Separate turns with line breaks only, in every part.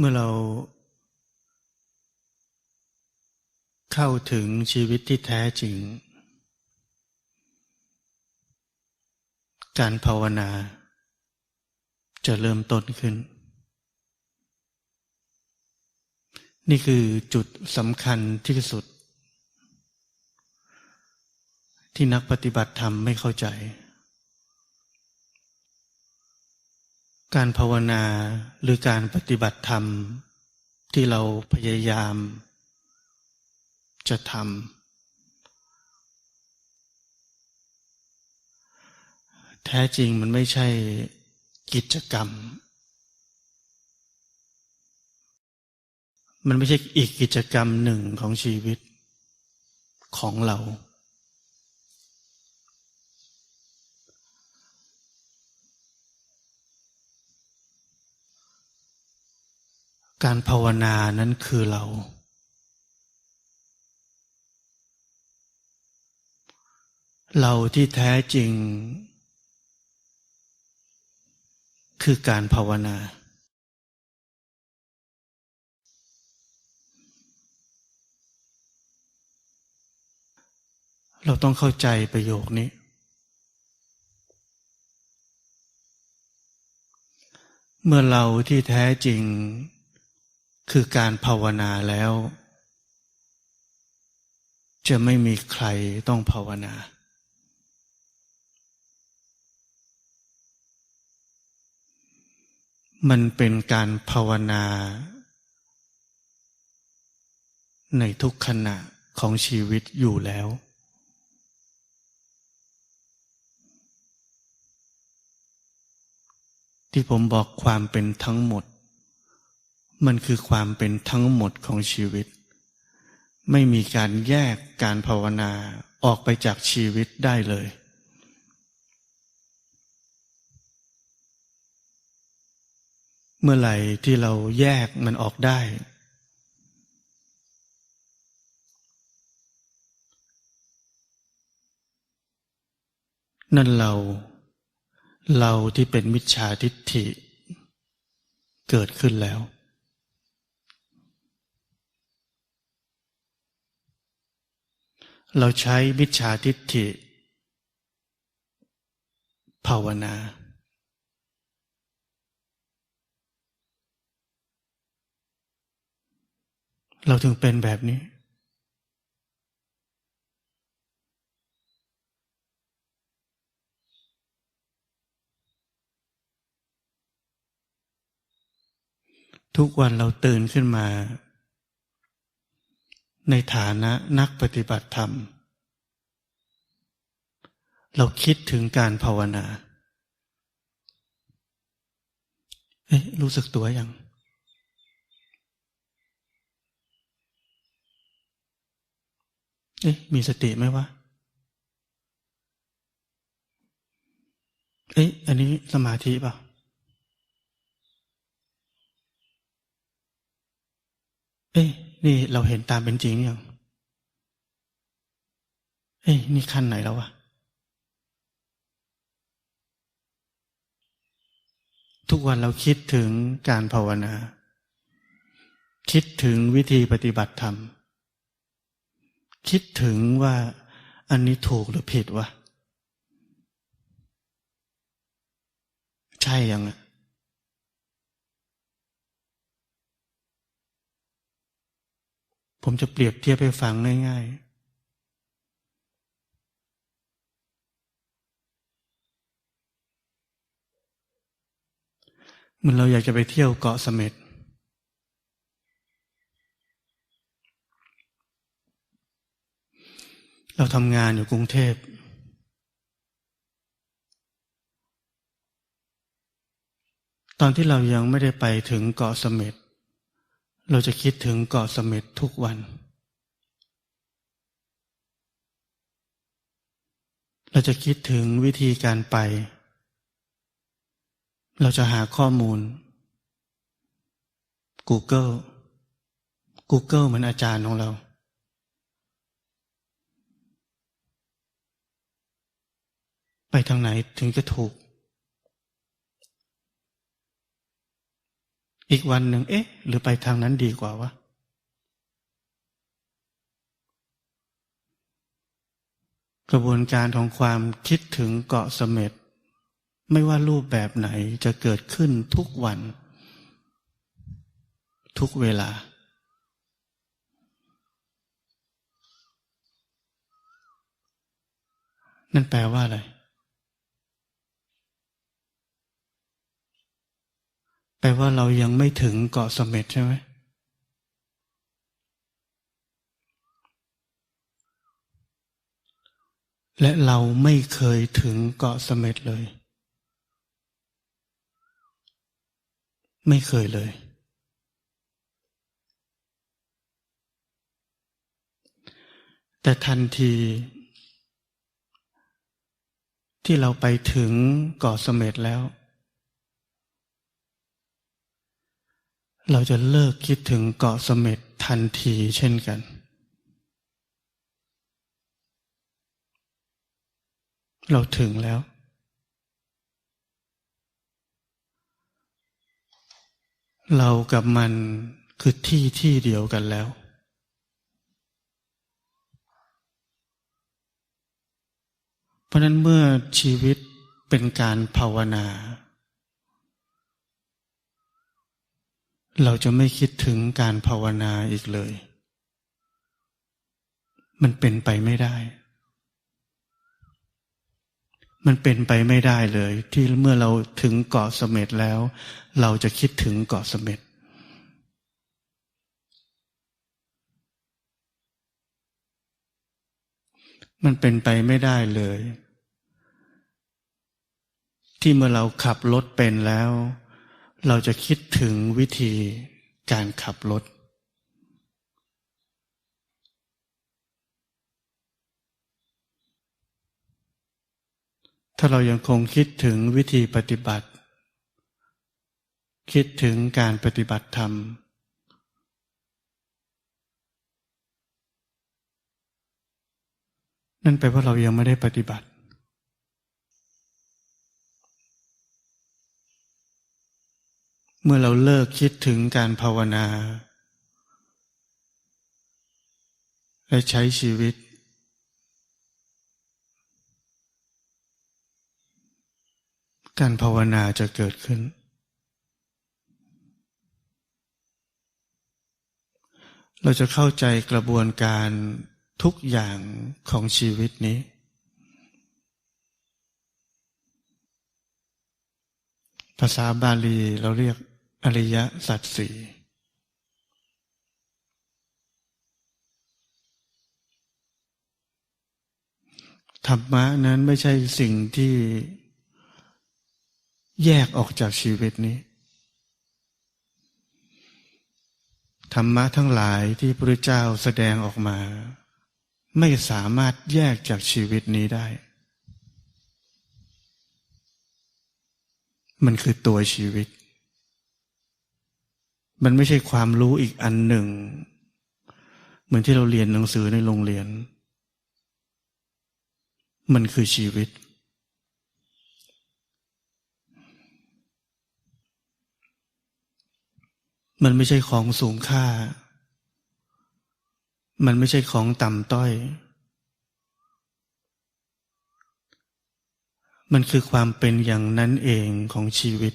เมื่อเราเข้าถึงชีวิตที่แท้จริง การภาวนา จะเริ่มต้นขึ้น นี่คือจุดสำคัญที่สุด ที่นักปฏิบัติธรรมไม่เข้าใจ การภาวนาหรือการปฏิบัติธรรม ที่เราพยายาม จะทำแท้จริงมันไม่ใช่กิจกรรม มันไม่ใช่อีกกิจกรรมหนึ่งของชีวิตของเรา การภาวนานั้นคือเรา เราที่แท้จริง คือการภาวนา เราต้องเข้าใจประโยคนี้ เมื่อเราที่แท้จริง คือการภาวนาแล้ว จะไม่มีใครต้องภาวนามันเป็นการภาวนา ในทุกขณะของชีวิตอยู่แล้ว ที่ผมบอกความเป็นทั้งหมด มันคือความเป็นทั้งหมดของชีวิต ไม่มีการแยกการภาวนาออกไปจากชีวิตได้เลย เมื่อไหร่ที่เราแยกมันออกได้ นั่นเรา เราที่เป็นมิจฉาทิฏฐิ เกิดขึ้นแล้ว เราใช้มิจฉาทิฏฐิ ภาวนา เราถึงเป็นแบบนี้ ทุกวันเราตื่นขึ้นมา ในฐานะนักปฏิบัติธรรม เราคิดถึงการภาวนา เอ๊ะ รู้สึกตัวยัง เอ๊ะ มีสติไหมวะ เอ๊ะ อันนี้สมาธิป่ะเอ้ย นี่เราเห็นตามเป็นจริงยังเอ้ยนี่ขั้นไหนแล้ววะทุกวันเราคิดถึงการภาวนา คิดถึงวิธีปฏิบัติธรรม คิดถึงว่าอันนี้ถูกหรือผิดวะ ใช่ยังอะ ผมจะเปรียบเทียบให้ฟังง่ายๆเหมือนเราอยากจะไปเที่ยวเกาะเสม็ด เราทำงานอยู่กรุงเทพ ตอนที่เรายังไม่ได้ไปถึงเกาะเสม็ด เราจะคิดถึงเกาะเสม็ดทุกวัน เราจะคิดถึงวิธีการไป เราจะหาข้อมูล Google Google เหมือนอาจารย์ของเรา ไปทางไหนถึงจะถูก อีกวันหนึ่งเอ๊ะ หรือไปทางนั้นดีกว่าวะกระบวนการของความคิดถึงเกาะเสม็ดไม่ว่ารูปแบบไหนจะเกิดขึ้นทุกวัน ทุกเวลา นั่นแปลว่าอะไร แปลว่าเรายังไม่ถึงเกาะสม็ดใช่ไหมและเราไม่เคยถึงเกาะสม็ดเลย ไม่เคยเลย แต่ทันที ที่เราไปถึงเกาะสม็ดแล้ว เราจะเลิกคิดถึงเกาะเสม็ดทันทีเช่นกัน เราถึงแล้ว เรากับมันคือที่ที่เดียวกันแล้ว เพราะนั้นเมื่อชีวิตเป็นการภาวนา เราจะไม่คิดถึงการภาวนาอีกเลย มันเป็นไปไม่ได้ มันเป็นไปไม่ได้เลย ที่เมื่อเราถึงเกาะเสม็ดแล้ว เราจะคิดถึงเกาะเสม็ดมันเป็นไปไม่ได้เลย ที่เมื่อเราขับรถเป็นแล้ว เราจะคิดถึงวิธีการขับรถ ถ้าเรายังคงคิดถึงวิธีปฏิบัติ คิดถึงการปฏิบัติธรรม นั่นแปลว่าเรายังไม่ได้ปฏิบัติ เมื่อเราเลิกคิดถึงการภาวนา และใช้ชีวิต การภาวนาจะเกิดขึ้น เราจะเข้าใจกระบวนการทุกอย่างของชีวิตนี้ภาษาบาลีเราเรียก อริยสัจสี่ธรรมะนั้นไม่ใช่สิ่งที่แยกออกจากชีวิตนี้ ธรรมะทั้งหลายที่พระเจ้าแสดงออกมา ไม่สามารถแยกจากชีวิตนี้ได้ มันคือตัวชีวิต มันไม่ใช่ความรู้อีกอันหนึ่ง เหมือนที่เราเรียนหนังสือในโรงเรียน มันคือชีวิต มันไม่ใช่ของสูงค่า มันไม่ใช่ของต่ำต้อย มันคือความเป็นอย่างนั้นเองของชีวิต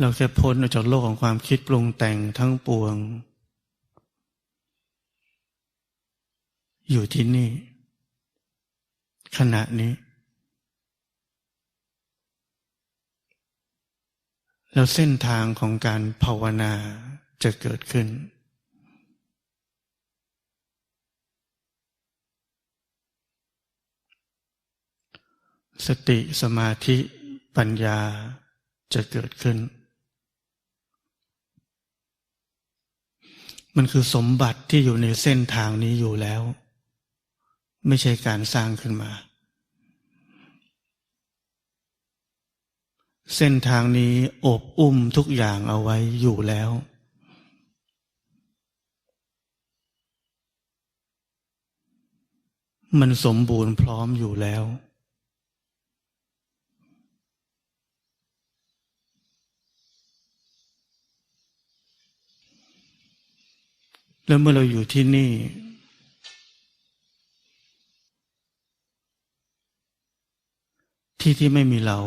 เราแค่พ้นออกจากโลกของความคิดปรุงแต่งทั้งปวง อยู่ที่นี่ ขณะนี้ แล้วเส้นทางของการภาวนาจะเกิดขึ้น สติสมาธิปัญญาจะเกิดขึ้น มันคือสมบัติที่อยู่ในเส้นทางนี้อยู่แล้ว ไม่ใช่การสร้างขึ้นมา เส้นทางนี้อบอุ้มทุกอย่างเอาไว้อยู่แล้วมมันสมบูรณ์พร้อมอยู่แล้ว แล้วเมื่อเราอยู่ที่นี่ ที่ที่ไม่มีเรา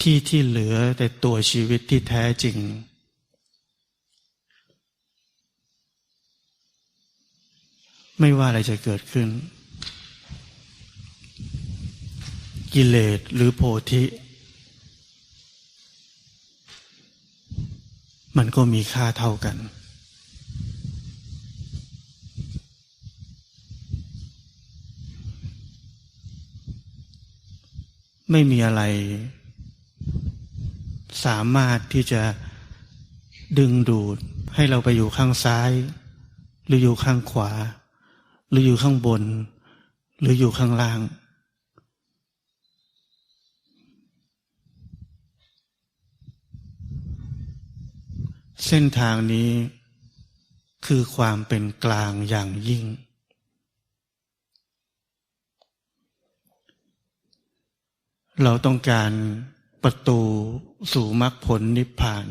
ที่ที่เหลือแต่ตัวชีวิตที่แท้จริง ไม่ว่าอะไรจะเกิดขึ้น กิเลสหรือโพธิ มันก็มีค่าเท่ากัน ไม่มีอะไร สามารถที่จะดึงดูดให้เราไปอยู่ข้างซ้าย หรืออยู่ข้างขวา หรืออยู่ข้างบน หรืออยู่ข้างล่าง เส้นทางนี้คือความเป็นกลางอย่างยิ่ง เราต้องการประตูสู่มรรคผลนิพพาน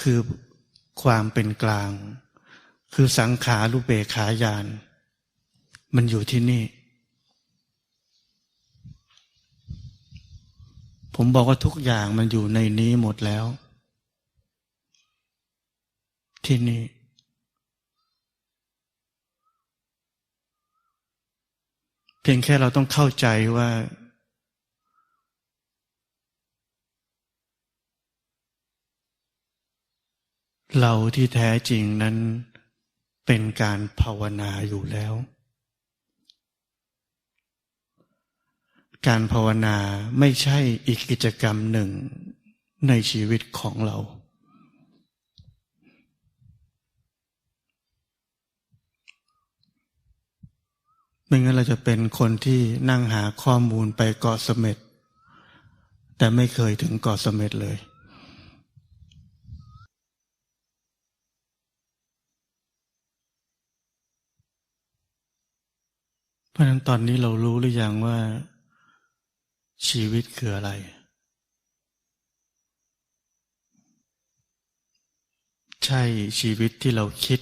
คือความเป็นกลาง คือสังขารุเบขายาน มันอยู่ที่นี่ ผมบอกว่าทุกอย่างมันอยู่ในนี้หมดแล้ว ที่นี่ เพียงแค่เราต้องเข้าใจว่า เราที่แท้จริงนั้นเป็นการภาวนาอยู่แล้ว การภาวนาไม่ใช่อีกกิจกรรมหนึ่งในชีวิตของเรา ไม่งั้นเราจะเป็นคนที่นั่งหาข้อมูลไปเกาะเสม็ดแต่ไม่เคยถึงเกาะเสม็ดเลย เพราะนั้นตอนนี้เรารู้หรือยังว่า ชีวิตคืออะไร ใช่ชีวิตที่เราคิด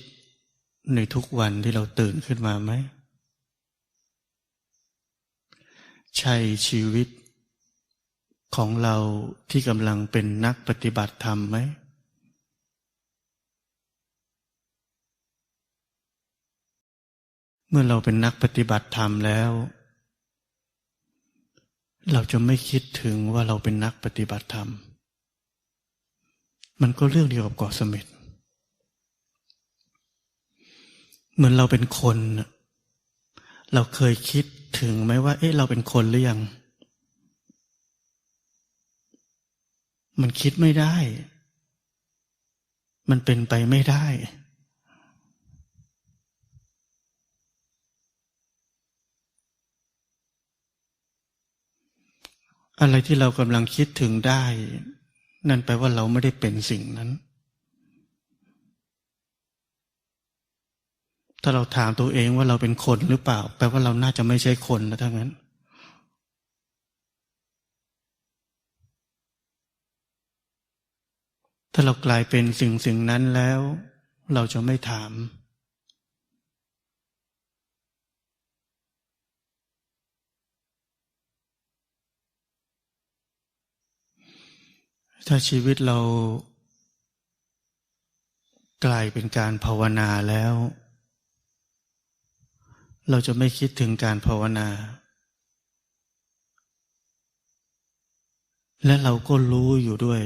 ในทุกวันที่เราตื่นขึ้นมาไหม ใช่ชีวิตของเราที่กำลังเป็นนักปฏิบัติธรรมไหม เมื่อเราเป็นนักปฏิบัติธรรมแล้ว เราจะไม่คิดถึงว่าเราเป็นนักปฏิบัติธรรม มันก็เรื่องเดียวกับเกาะเสม็ดเหมือนเราเป็นคนน่ะ เราเคยคิดถึงไหมว่า เอ๊ะเราเป็นคนหรือยัง มันคิดไม่ได้ มันเป็นไปไม่ได้ อะไรที่เรากำลังคิดถึงได้ นั่นแปลว่าเราไม่ได้เป็นสิ่งนั้น ถ้าเราถามตัวเองว่าเราเป็นคนหรือเปล่า แปลว่าเราน่าจะไม่ใช่คนนะถ้างั้น ถ้าเรากลายเป็นสิ่งสิ่งนั้นแล้ว เราจะไม่ถาม ถ้าชีวิตเรากลายเป็นการภาวนาแล้ว เราจะไม่คิดถึงการภาวนา และเราก็รู้อยู่ด้วย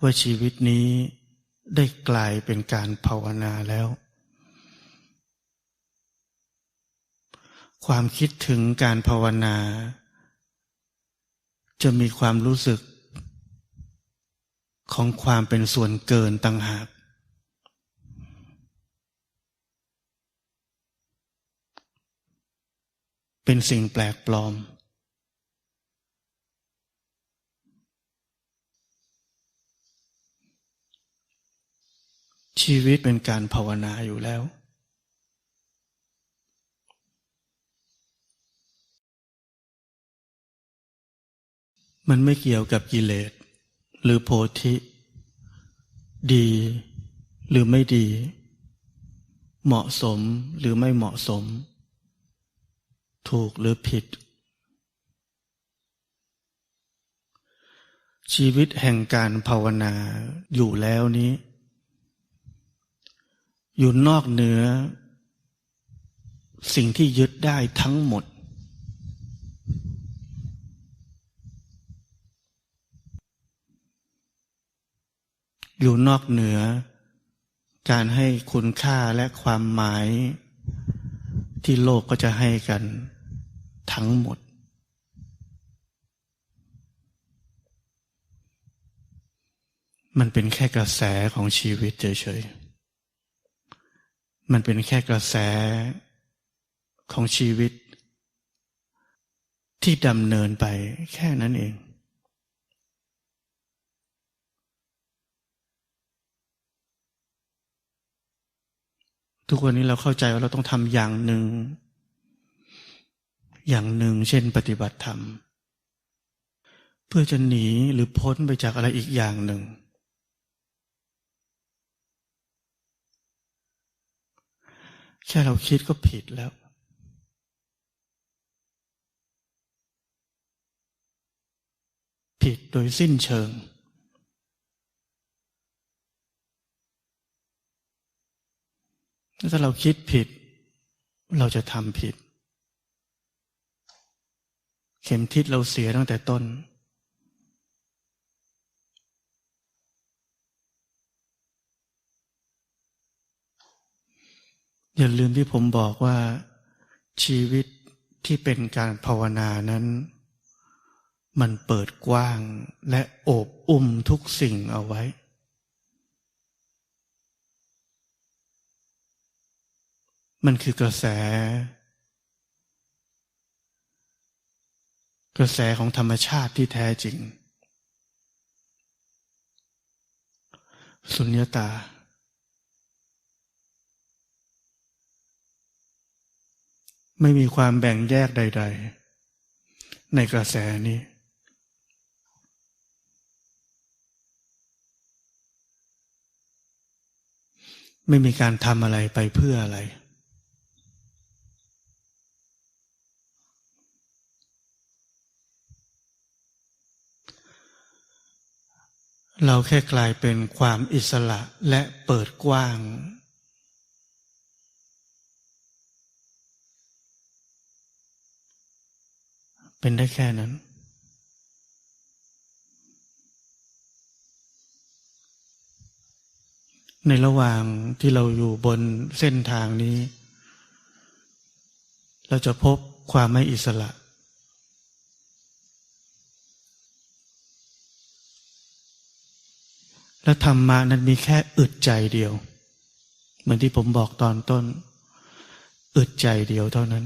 ว่าชีวิตนี้ได้กลายเป็นการภาวนาแล้ว ความคิดถึงการภาวนา จะมีความรู้สึกของความเป็นส่วนเกินต่างหาก เป็นสิ่งแปลกปลอม ชีวิตเป็นการภาวนาอยู่แล้ว มันไม่เกี่ยวกับกิเลส หรือโพธิ ดีหรือไม่ดี เหมาะสมหรือไม่เหมาะสม ถูกหรือผิด ชีวิตแห่งการภาวนาอยู่แล้วนี้ อยู่นอกเหนือ สิ่งที่ยึดได้ทั้งหมด อยู่นอกเหนือ การให้คุณค่าและความหมายที่โลกก็จะให้กัน ทั้งหมด มันเป็นแค่กระแสของชีวิตเฉยๆ มันเป็นแค่กระแสของชีวิต ที่ดำเนินไปแค่นั้นเองทุกวันนี้เราเข้าใจว่าเราต้องทำอย่างหนึ่ง อย่างหนึ่งเช่นปฏิบัติธรรม เพื่อจะหนีหรือพ้นไปจากอะไรอีกอย่างหนึ่ง แค่เราคิดก็ผิดแล้ว ผิดโดยสิ้นเชิงถ้าเราคิดผิด เราจะทำผิด เข็มทิศเราเสียตั้งแต่ต้น อย่าลืมที่ผมบอกว่าชีวิตที่เป็นการภาวนานั้น มันเปิดกว้างและโอบอุ้มทุกสิ่งเอาไว้ มันคือกระแส กระแสของธรรมชาติที่แท้จริง สุญญตา ไม่มีความแบ่งแยกใด ๆ ในกระแสนี้ไม่มีการทำอะไรไปเพื่ออะไร เราแค่กลายเป็นความอิสระและเปิดกว้าง เป็นได้แค่นั้น ในระหว่างที่เราอยู่บนเส้นทางนี้ เราจะพบความไม่อิสระ และธรรมะนั้นมีแค่อึดใจเดียว เหมือนที่ผมบอกตอนต้น อึดใจเดียวเท่านั้น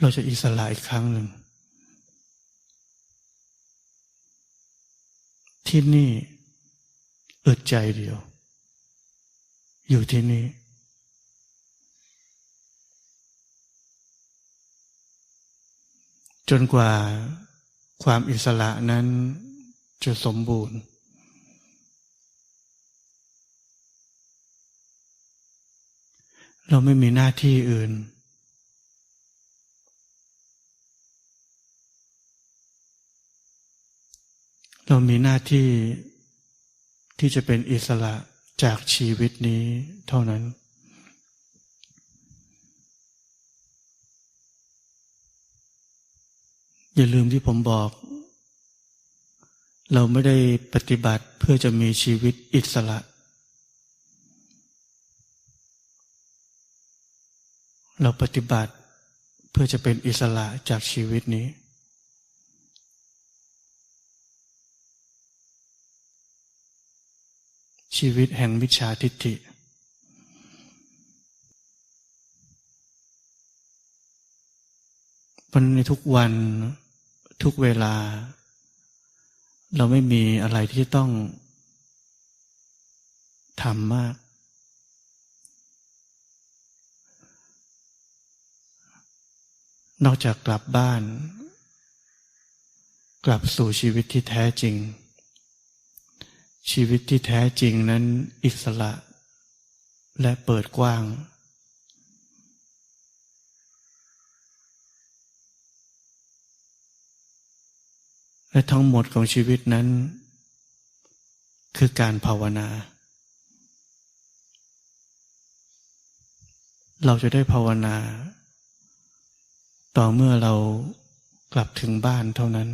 เราจะอิสระอีกครั้งหนึ่ง ที่นี่อึดใจเดียว อยู่ที่นี่ จนกว่าความอิสระนั้นจะสมบูรณ์ เราไม่มีหน้าที่อื่น เรามีหน้าที่ที่จะเป็นอิสระจากชีวิตนี้เท่านั้น อย่าลืมที่ผมบอก เราไม่ได้ปฏิบัติเพื่อจะมีชีวิตอิสระ เราปฏิบัติเพื่อจะเป็นอิสระจากชีวิตนี้ ชีวิตแห่งมิจฉาทิฏฐิวันในทุกวัน ทุกเวลา เราไม่มีอะไรที่ต้องทำมาก นอกจากกลับบ้าน กลับสู่ชีวิตที่แท้จริง ชีวิตที่แท้จริงนั้นอิสระ และเปิดกว้าง และทั้งหมดของชีวิตนั้น คือการภาวนา เราจะได้ภาวนา ต่อเมื่อเรากลับถึงบ้านเท่านั้น